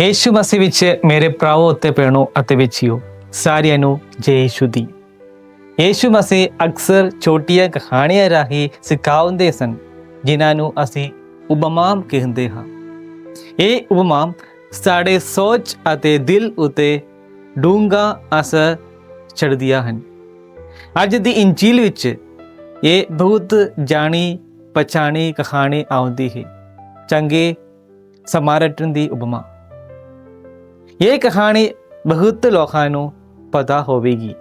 ਯੇਸ਼ੂ ਮਸੀਹ ਵਿੱਚ ਮੇਰੇ ਭਰਾਵੋ ਅਤੇ ਭੈਣੋ ਅਤੇ ਵਿਚਿਓ ਸਾਰਿਆਂ ਨੂੰ ਜੈ ਯੇਸ਼ੂ ਦੀ ਯੇਸ਼ੂ ਮਸੀਹ ਅਕਸਰ ਛੋਟੀਆਂ ਕਹਾਣੀਆਂ ਰਾਹੀਂ ਸਿਖਾਉਂਦੇ ਸਨ ਜਿਨ੍ਹਾਂ ਨੂੰ ਅਸੀਂ ਉਪਮਾਮ ਕਹਿੰਦੇ ਹਾਂ ਇਹ ਉਪਮਾਮ ਸਾਡੇ ਸੋਚ ਅਤੇ ਦਿਲ ਉਤੇ ਡੂੰਘਾ ਅਸਰ ਛੱਡਦੀਆਂ ਹਨ ਅੱਜ ਦੀ ਇੰਜੀਲ ਵਿੱਚ ਇਹ ਬਹੁਤ ਜਾਣੀ ਪਛਾਣੀ ਕਹਾਣੀ ਆਉਂਦੀ ਹੈ ਚੰਗੇ ਸਮਾਰਟਨ ਦੀ ਉਪਮਾ ਇਹ ਕਹਾਣੀ ਬਹੁਤ ਲੋਕਾਂ ਨੂੰ ਪਤਾ ਹੋਵੇਗੀ।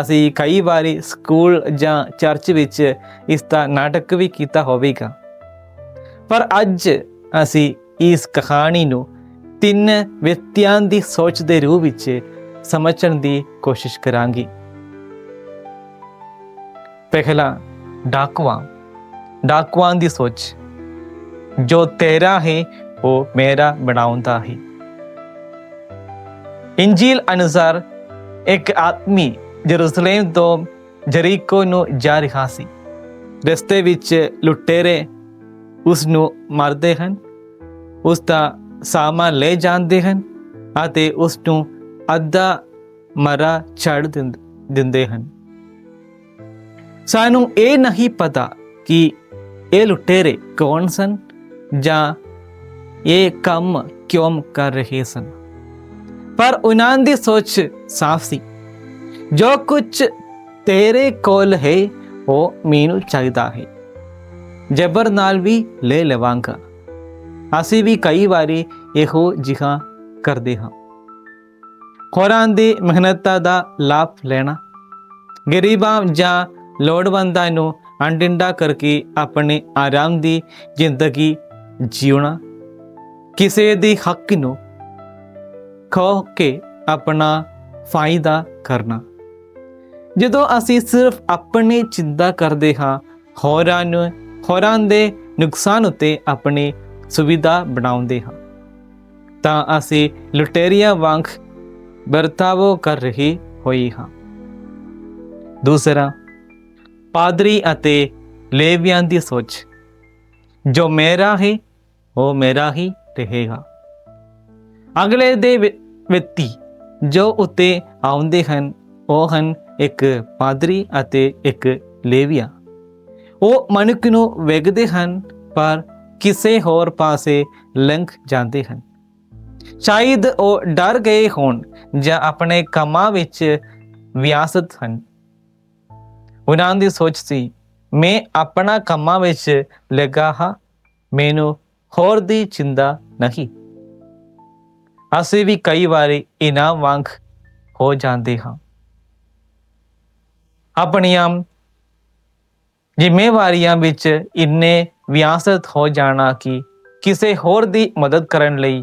ਅਸੀਂ ਕਈ ਵਾਰੀ ਸਕੂਲ ਜਾਂ ਚਰਚ ਵਿੱਚ ਇਸ ਦਾ ਨਾਟਕ ਵੀ ਕੀਤਾ ਹੋਵੇਗਾ। ਪਰ ਅੱਜ ਅਸੀਂ ਇਸ ਕਹਾਣੀ ਨੂੰ ਤਿੰਨ ਵਿਅਕਤੀਆਂ ਦੀ ਸੋਚ ਦੇ ਰੂਪ ਵਿੱਚ ਸਮਝਣ ਦੀ ਕੋਸ਼ਿਸ਼ ਕਰਾਂਗੇ। ਪਹਿਲਾ ਡਾਕਵਾ ਡਾਕਵਾਂ ਦੀ ਸੋਚ। ਜੋ ਤੇਰਾ ਹੈ, ਉਹ ਮੇਰਾ ਬਣਾਉਂਦਾ ਹੈ। ਇੰਜੀਲ ਅਨੁਸਾਰ ਇੱਕ ਆਦਮੀ ਜਰੂਸਲਮ ਤੋਂ ਜਰੀਕੋ ਨੂੰ ਜਾ ਰਿਹਾ ਸੀ ਰਸਤੇ ਵਿੱਚ ਲੁਟੇਰੇ ਉਸ ਨੂੰ ਮਾਰਦੇ ਹਨ ਉਸ ਦਾ ਸਾਮਾਨ ਲੈ ਜਾਂਦੇ ਹਨ ਅਤੇ ਉਸ ਨੂੰ ਅੱਧਾ ਮਰਾ ਛੱਡ ਦਿੰਦ- ਦਿੰਦੇ ਹਨ ਸਾਨੂੰ ਇਹ ਨਹੀਂ ਪਤਾ ਕਿ ਇਹ ਲੁਟੇਰੇ ਕੌਣ ਸਨ ਜਾਂ ਇਹ ਕੰਮ ਕਿਉਂ ਕਰ ਰਹੇ ਸਨ ਪਰ ਉਹਨਾਂ ਦੀ ਸੋਚ ਸਾਫ਼ ਸੀ। ਜੋ ਕੁਝ ਤੇਰੇ ਕੋਲ ਹੈ, ਉਹ ਮੈਨੂੰ ਚਾਹੀਦਾ ਹੈ। ਜ਼ਬਰ ਨਾਲ ਵੀ ਲੈ ਲਵਾਂਗਾ। ਅਸੀਂ ਵੀ ਕਈ ਵਾਰੀ ਇਹੋ ਜਿਹਾ ਕਰਦੇ ਹਾਂ। ਹੋਰਾਂ ਦੀ ਮਿਹਨਤਾਂ ਦਾ ਲਾਭ ਲੈਣਾ। ਗਰੀਬਾਂ ਜਾਂ ਲੋੜਵੰਦਾਂ ਨੂੰ ਅੰਡਿੰਡਾ ਕਰਕੇ ਆਪਣੇ ਆਰਾਮ ਦੀ ਜ਼ਿੰਦਗੀ ਜਿਉਣਾ। ਕਿਸੇ ਦੇ ਹੱਕ ਨੂੰ ਖੋ ਕੇ ਆਪਣਾ ਫਾਇਦਾ ਕਰਨਾ। ਜਦੋਂ ਅਸੀਂ ਸਿਰਫ ਆਪਣੀ ਚਿੰਤਾ ਕਰਦੇ ਹਾਂ, ਹੋਰਾਂ ਨੂੰ, ਹੋਰਾਂ ਦੇ ਨੁਕਸਾਨ ਉਤੇ ਆਪਣੀ ਸੁਵਿਧਾ ਬਣਾਉਂਦੇ ਹਾਂ। ਤਾਂ ਅਸੀਂ ਲੁਟੇਰੀਆਂ ਵਾਂਗ ਵਰਤਾਵੋ ਕਰ ਰਹੀ ਹੋਈ ਹਾਂ। ਦੂਸਰਾ, ਪਾਦਰੀ ਅਤੇ ਲੇਵੀਆਂ ਦੀ ਸੋਚ। ਜੋ ਮੇਰਾ ਹੈ, ਉਹ ਮੇਰਾ ਹੀ ਰਹੇਗਾ। ਅਗਲੇ ਦੇ ਵਿਅਕਤੀ ਜੋ ਉੱਤੇ ਆਉਂਦੇ ਹਨ, ਉਹ ਹਨ ਇੱਕ ਪਾਦਰੀ ਅਤੇ ਇੱਕ ਲੇਵੀਆ। ਉਹ ਮਨੁੱਖ ਨੂੰ ਵੇਖਦੇ ਹਨ, ਪਰ ਕਿਸੇ ਹੋਰ ਪਾਸੇ ਲੰਘ ਜਾਂਦੇ ਹਨ। ਸ਼ਾਇਦ ਉਹ ਡਰ ਗਏ ਹੋਣ ਜਾਂ ਆਪਣੇ ਕੰਮਾਂ ਵਿੱਚ ਵਿਅਸਤ ਹਨ। ਉਹਨਾਂ ਦੀ ਸੋਚ ਸੀ, ਮੈਂ ਆਪਣਾ ਕੰਮਾਂ ਵਿੱਚ ਲੱਗਾ ਹਾਂ, ਮੈਨੂੰ ਹੋਰ ਦੀ ਚਿੰਤਾ ਨਹੀਂ। ਅਸੀਂ ਵੀ ਕਈ ਵਾਰੀ ਇਹਨਾਂ ਵਾਂਗ ਹੋ ਜਾਂਦੇ ਹਾਂ। ਆਪਣੀਆਂ ਜ਼ਿੰਮੇਵਾਰੀਆਂ ਵਿੱਚ ਇੰਨੇ ਵਿਅਸਤ ਹੋ ਜਾਣਾ ਕਿ ਕਿਸੇ ਹੋਰ ਦੀ ਮਦਦ ਕਰਨ ਲਈ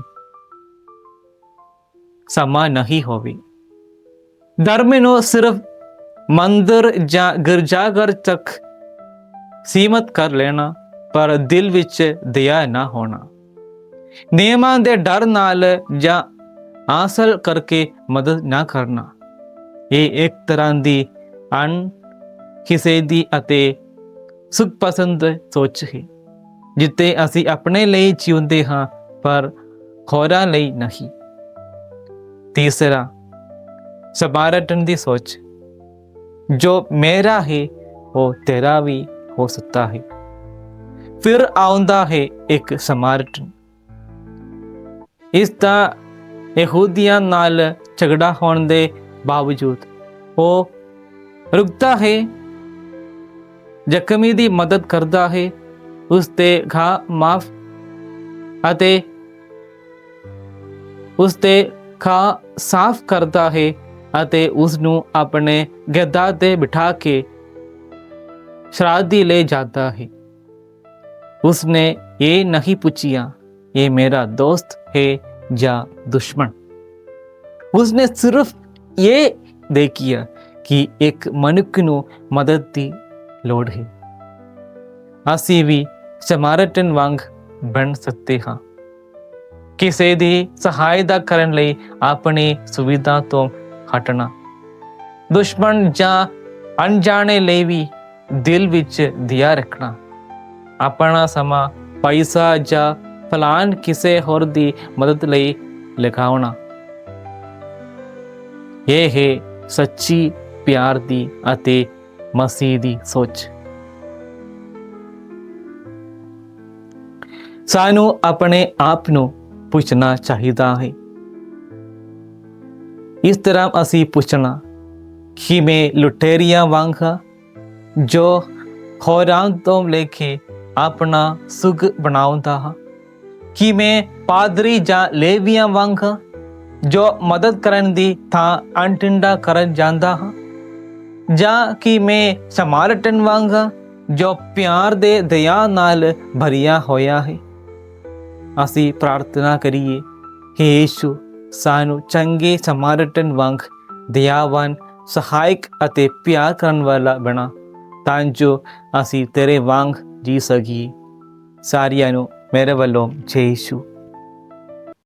ਸਮਾਂ ਨਹੀਂ ਹੋਵੇ। ਧਰਮ ਨੂੰ ਸਿਰਫ ਮੰਦਰ ਜਾਂ ਗਿਰਜਾਘਰ ਤੱਕ ਸੀਮਤ ਕਰ ਲੈਣਾ, ਪਰ ਦਿਲ ਵਿੱਚ ਦਇਆ ਨਾ ਹੋਣਾ। ਨਿਯਮਾਂ ਦੇ ਡਰ ਨਾਲ ਜਾਂ ਹਾਸਲ ਕਰਕੇ ਮਦਦ ਨਾ ਕਰਨਾ। ਇਹ ਇੱਕ ਤਰ੍ਹਾਂ ਦੀ ਅਣ ਕਿਸੇ ਦੀ ਅਤੇ ਸੁਖ ਪਸੰਦ ਸੋਚ ਹੈ, ਜਿੱਤੇ ਅਸੀਂ ਆਪਣੇ ਲਈ ਜਿਉਂਦੇ ਹਾਂ ਪਰ ਹੋਰਾਂ ਲਈ ਨਹੀਂ। ਤੀਸਰਾ, ਸਮਾਰਟਨ ਦੀ ਸੋਚ। ਜੋ ਮੇਰਾ ਹੈ, ਉਹ ਤੇਰਾ ਵੀ ਹੋ ਸਕਦਾ ਹੈ। ਫਿਰ ਆਉਂਦਾ ਹੈ ਇੱਕ ਸਮਾਰਟਨ। ਇਸ ਦਾ ਯਹੂਦੀਆਂ ਨਾਲ ਝਗੜਾ ਹੋਣ ਦੇ ਬਾਵਜੂਦ ਉਹ ਰੁਕਦਾ ਹੈ, ਜ਼ਖਮੀ ਦੀ ਮਦਦ ਕਰਦਾ ਹੈ, ਉਸ ਦੇ ਘਾ ਮਾਫ ਅਤੇ ਉਸ ਦੇ ਖਾ ਸਾਫ਼ ਕਰਦਾ ਹੈ ਅਤੇ ਉਸ ਨੂੰ ਆਪਣੇ ਗੱਦਾ ਤੇ ਬਿਠਾ ਕੇ ਸ਼ਰਾਦੀ ਲੈ ਜਾਂਦਾ ਹੈ। ਉਸਨੇ ਇਹ ਨਹੀਂ ਪੁੱਛਿਆ ਇਹ ਮੇਰਾ ਦੋਸਤ ਹੈ ਜਾਂ ਦੁਸ਼ਮਣ ਉਸਨੇ ਸਿਰਫ ਇਹ ਦੇਖਿਆ ਕਿ ਇੱਕ ਮਨੁੱਖ ਨੂੰ ਮਦਦ ਦੀ ਲੋੜ ਹੈ ਅਸੀਂ ਵੀ ਸਮਾਰਟਨ ਵਾਂਗ ਬਣ ਸਕਦੇ ਹਾਂ ਕਿਸੇ ਦੀ ਸਹਾਇਤਾ ਕਰਨ ਲਈ ਆਪਣੀ ਸੁਵਿਧਾ ਤੋਂ ਹਟਣਾ ਦੁਸ਼ਮਣ ਜਾਂ ਅਣਜਾਣੇ ਲਈ ਵੀ ਦਿਲ ਵਿੱਚ ਦਿਆ ਰੱਖਣਾ ਆਪਣਾ ਸਮਾਂ ਪੈਸਾ ਜਾਂ ਫਲਾਨ ਕਿਸੇ ਹੋਰ ਦੀ ਮਦਦ ਲਈ ਲਗਾਉਣਾ ਇਹ ਹੈ ਸੱਚੀ ਪਿਆਰ ਦੀ ਅਤੇ ਮਸੀਹ ਦੀ ਸੋਚ। ਸਾਨੂੰ ਆਪਣੇ ਆਪ ਨੂੰ ਪੁੱਛਣਾ ਚਾਹੀਦਾ ਹੈ। ਇਸ ਤਰ੍ਹਾਂ ਅਸੀਂ ਪੁੱਛਣਾ ਕਿ ਮੈਂ ਲੁਟੇਰੀਆਂ ਵਾਂਗ ਹਾਂ ਜੋ ਹੋਰਾਂ ਤੋਂ ਲੈ ਕੇ ਆਪਣਾ ਸੁਖ ਬਣਾਉਂਦਾ ਹਾਂ ਕਿ ਮੈਂ ਪਾਦਰੀ ਜਾਂ ਲੇਵੀਆਂ ਵਾਂਗ ਹਾਂ ਜੋ ਮਦਦ ਕਰਨ ਦੀ ਥਾਂ ਅੰਟਿੰਡਾ ਕਰਨ ਜਾਂਦਾ ਹਾਂ? ਜਾਂ ਕਿ ਮੈਂ ਸਮਾਰਟਨ ਵਾਂਗ ਹਾਂ ਜੋ ਪਿਆਰ ਦੇ ਦਇਆ ਨਾਲ ਭਰਿਆ ਹੋਇਆ ਹੈ? ਅਸੀਂ ਪ੍ਰਾਰਥਨਾ ਕਰੀਏ, ਹੇ ਯੀਸ਼ੂ, ਸਾਨੂੰ ਚੰਗੇ ਸਮਾਰਟਨ ਵਾਂਗ ਦਇਆਵਾਨ, ਸਹਾਇਕ ਅਤੇ ਪਿਆਰ ਕਰਨ ਵਾਲਾ ਬਣਾ, ਤਾਂ ਜੋ ਅਸੀਂ ਤੇਰੇ ਵਾਂਗ ਜੀ ਸਕੀਏ। ਸਾਰਿਆਂ ਨੂੰ ਮੇਰੇ ਵੱਲੋਂ ਜੈ ਯੀਸ਼ੂ